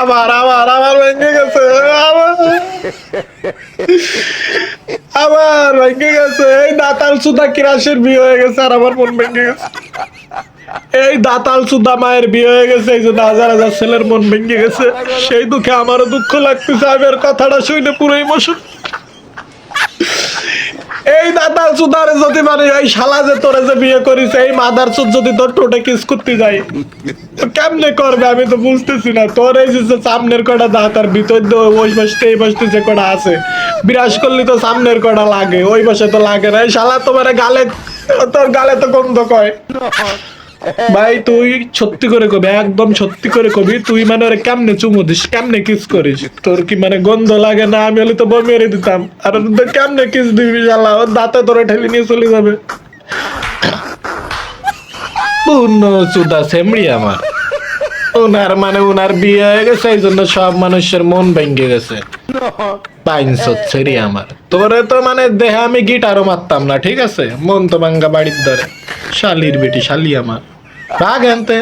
আবার আবার আবার ভেঙে গেছে, আবার। ভেঙে গেছে। এই দাতাল সুতা কিরাসের বিয়ে হয়ে গেছে আর আমার মন ভেঙে গেছে। এই দাতাল সুদা মায়ের বিয়ে হয়ে গেছে, এই জন্য হাজার হাজার ছেলের মন ভেঙে গেছে। সেই দুঃখে আমারও দুঃখ লাগতেছে আমি আর কথাটা শুনে পুরো ইমোশন এই দাতাল সুদারে যদি মানে এই শালা যে তোরে যে বিয়ে করিস এই মাদার সুদ যদি তোর টোটে কিস করতে যাই কেমনে করবে আমি তো বুঝতেছি না। তোর এই যে সামনের কটা দাঁত আর ভিতর দিয়ে ওই বসতে এই বসতে যে কটা আছে, বিরাজ করলে তো সামনের কটা লাগে, ওই বসে তো লাগে না। এই শালা তোমার গালে তোর গালে তো গন্ধ কয়। ভাই, তুই সত্যি করে কবি, একদম সত্যি করে কবি, তুই মানে ওরে কেমনে চুমু দিস, কেমনে কিস করিস? তোর কি মানে গন্ধ লাগে না? আমি হলে তো বমি মেরে দিতাম। আর কেমনে কিস দিবি শালা? ওর দাঁতে তোরে ঠেলে নিয়ে চলে যাবে। পূর্ণ সেমড়ি আমার। ওনার মানে ওনার বিয়ে হয়ে গেছে, এই জন্য সব মানুষের মন ভেঙে গেছে। আমার। তোরে তো মানে দেহে আমি গিটারও মারতাম না, ঠিক আছে? মন তো ভাঙ্গা বাড়ির ধরে। শালির বেটি শালি আমার। রাগ আনতে।